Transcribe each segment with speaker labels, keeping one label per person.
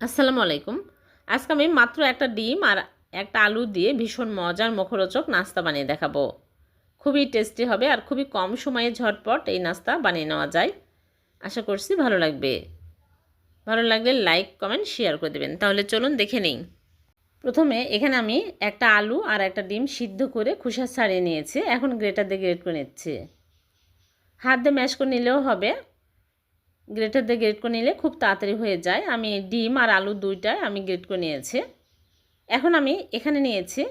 Speaker 1: আসসালামু আলাইকুম। আজকে আমি মাত্র একটা ডিম আর একটা আলু দিয়ে ভীষণ মজার মুখরোচক নাস্তা বানিয়ে দেখাবো। খুবই টেস্টি হবে আর খুবই কম সময়ে ঝটপট এই নাস্তা বানিয়ে নেওয়া যায়। আশা করছি ভালো লাগবে। ভালো লাগলে লাইক, কমেন্ট, শেয়ার করে দেবেন। তাহলে চলুন দেখে নিই। প্রথমে এখানে আমি একটা আলু আর একটা ডিম সিদ্ধ করে খোসা ছাড়িয়ে নিয়েছি। এখন গ্রেটার দিয়ে গ্রেট করে নিচ্ছি। হাত দিয়ে ম্যাশ করে নিলেও হবে। গ্রেটার দিয়ে গ্রেট করে নিলে খুব তাড়াতাড়ি হয়ে যায়। আমি ডিম আর আলু দুইটাই আমি গ্রেট করে নিয়েছি। এখন আমি এখানে নিয়েছি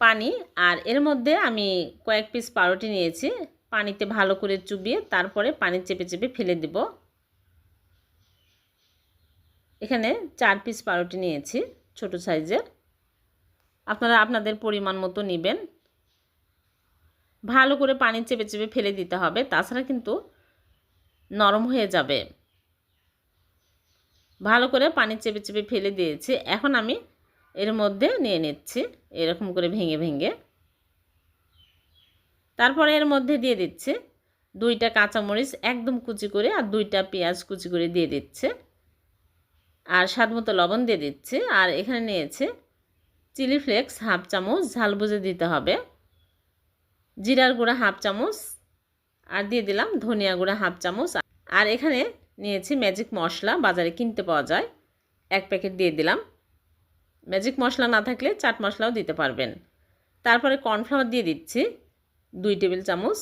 Speaker 1: পানি আর এর মধ্যে আমি কয়েক পিস পাউরুটি নিয়েছি। পানিতে ভালো করে চুবিয়ে তারপরে পানি চেপে চেপে ফেলে দিব। এখানে চার পিস পাউরুটি নিয়েছি ছোট সাইজের। আপনারা আপনাদের পরিমাণ মতো নেবেন। ভালো করে পানি চেপে চেপে ফেলে দিতে হবে। তাছাড়া কিন্তু নরম হয়ে যাবে। ভালো করে পানি চেপে চেপে ফেলে দিয়েছি। এখন আমি এর মধ্যে নিয়ে নিচ্ছি, এরকম করে ভেঙে ভেঙে। তারপরে এর মধ্যে দিয়ে দিচ্ছে দুইটা কাঁচামরিচ, একদম কুচি করে আর দুইটা পেঁয়াজ কুচি করে দিয়ে দিচ্ছে। আর স্বাদ মতো লবণ দিয়ে দিচ্ছে। আর এখানে নিয়েছে চিলি ফ্লেক্স হাফ চামচ, ঝাল বুঝে দিতে হবে। জিরার গুঁড়া হাফ চামচ আর দিয়ে দিলাম ধনিয়া গুঁড়া হাফ চামচ। আর এখানে নিয়েছি ম্যাজিক মশলা, বাজারে কিনতে পাওয়া যায়। এক প্যাকেট দিয়ে দিলাম। ম্যাজিক মশলা না থাকলে চাট মশলাও দিতে পারবেন। তারপরে কর্নফ্লাওয়ার দিয়ে দিচ্ছি দুই টেবিল চামচ।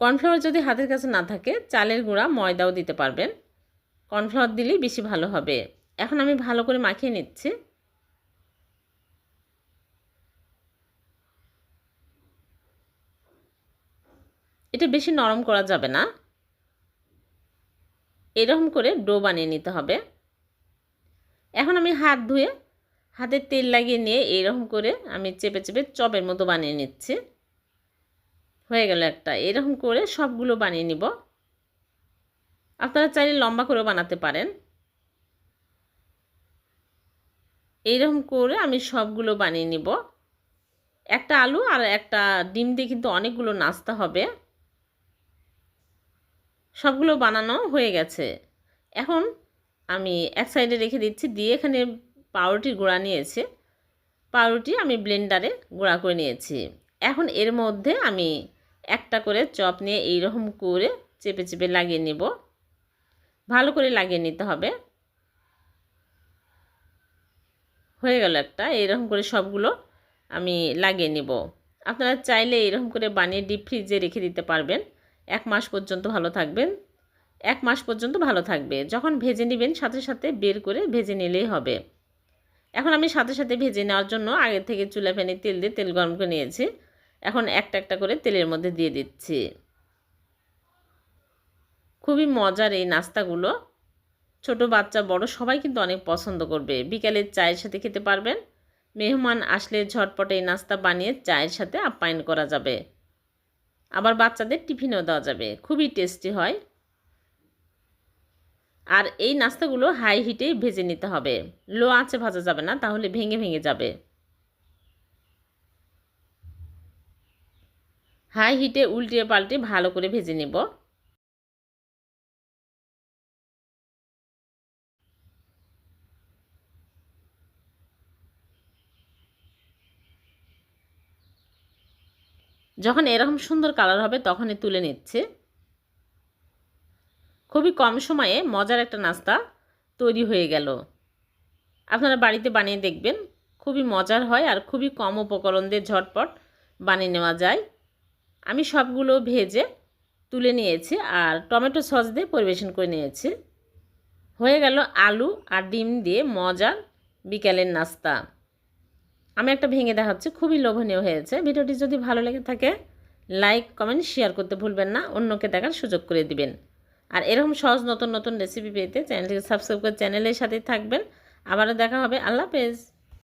Speaker 1: কর্নফ্লাওয়ার যদি হাতের কাছে না থাকে, চালের গুঁড়া ময়দাও দিতে পারবেন। কর্নফ্লাওয়ার দিলেই বেশি ভালো হবে। এখন আমি ভালো করে মাখিয়ে নিচ্ছি। এটা বেশি নরম করা যাবে না। এরকম করে ডো বানিয়ে নিতে হবে। এখন আমি হাত ধুয়ে, হাতে তেল লাগিয়ে নিয়ে এরকম করে আমি চেপে চেপে চপের মতো বানিয়ে নিচ্ছি। হয়ে গেল একটা। এরকম করে সবগুলো বানিয়ে নিব। আপনারা চাইলে লম্বা করেও বানাতে পারেন। এইরকম করে আমি সবগুলো বানিয়ে নিব। একটা আলু আর একটা ডিম দিয়ে কিন্তু অনেকগুলো নাস্তা হবে। সবগুলো বানানো হয়ে গেছে। এখন আমি এক সাইডে রেখে দিচ্ছি, দিয়ে এখানে পাউরুটির গুঁড়া নিয়েছি। পাউরুটি আমি ব্লেন্ডারে গুঁড়া করে নিয়েছি। এখন এর মধ্যে আমি একটা করে চপ নিয়ে এইরকম করে চেপে চেপে লাগিয়ে নেব। ভালো করে লাগিয়ে নিতে হবে। হয়ে গেল একটা, এইরকম করে সবগুলো আমি লাগিয়ে নেব। আপনারা চাইলে এরকম করে বানিয়ে ডিপ ফ্রিজে রেখে দিতে পারবেন। এক মাস পর্যন্ত ভালো থাকবেন, এক মাস পর্যন্ত ভালো থাকবে। যখন ভেজে নেবেন, সাথে সাথে বের করে ভেজে নিলেই হবে। এখন আমি সাথে সাথে ভেজে নেওয়ার জন্য আগে থেকে চুলা ফ্যানে তেল দিয়ে তেল গরম করে নিয়েছি। এখন একটা একটা করে তেলের মধ্যে দিয়ে দিচ্ছি। খুবই মজার এই নাস্তাগুলো। ছোট বাচ্চা, বড় সবাই কিন্তু অনেক পছন্দ করবে। বিকালের চায়ের সাথে খেতে পারবেন। মেহমান আসলে ঝটপট এই নাস্তা বানিয়ে চায়ের সাথে আপ্যায়ন করা যাবে। আবার বাচ্চাদের টিফিনও দেওয়া যাবে। খুবই টেস্টি হয়। আর এই নাস্তাগুলো হাই হিটে ভেজে নিতে হবে। লো আঁচে ভাজা যাবে না, তাহলে ভেঙে ভেঙে যাবে। হাই হিটে উল্টিয়ে পাল্টে ভালো করে ভেজে নেব। যখন এরকম সুন্দর কালার হবে, তখনই তুলে নিচ্ছে। খুবই কম সময়ে মজার একটা নাস্তা তৈরি হয়ে গেল। আপনারা বাড়িতে বানিয়ে দেখবেন, খুবই মজার হয় আর খুবই কম উপকরণ দিয়ে ঝটপট বানিয়ে নেওয়া যায়। আমি সবগুলো ভেজে তুলে নিয়েছি আর টমেটো সস দিয়ে পরিবেশন করে নিয়েছি। হয়ে গেল আলু আর ডিম দিয়ে মজার বিকালের নাস্তা। আমি একটা ভেঙে দেখাচ্ছি, খুবই লোভনীয় হয়েছে। ভিডিওটি যদি ভালো লেগে থাকে, লাইক, কমেন্ট, শেয়ার করতে ভুলবেন না। অন্যকে দেখার সুযোগ করে দিবেন। আর এরকম সহজ নতুন নতুন রেসিপি পেতে চ্যানেলটিকে সাবস্ক্রাইব করে চ্যানেলের সাথেই থাকবেন। আবারও দেখা হবে। আল্লাহ হাফেজ।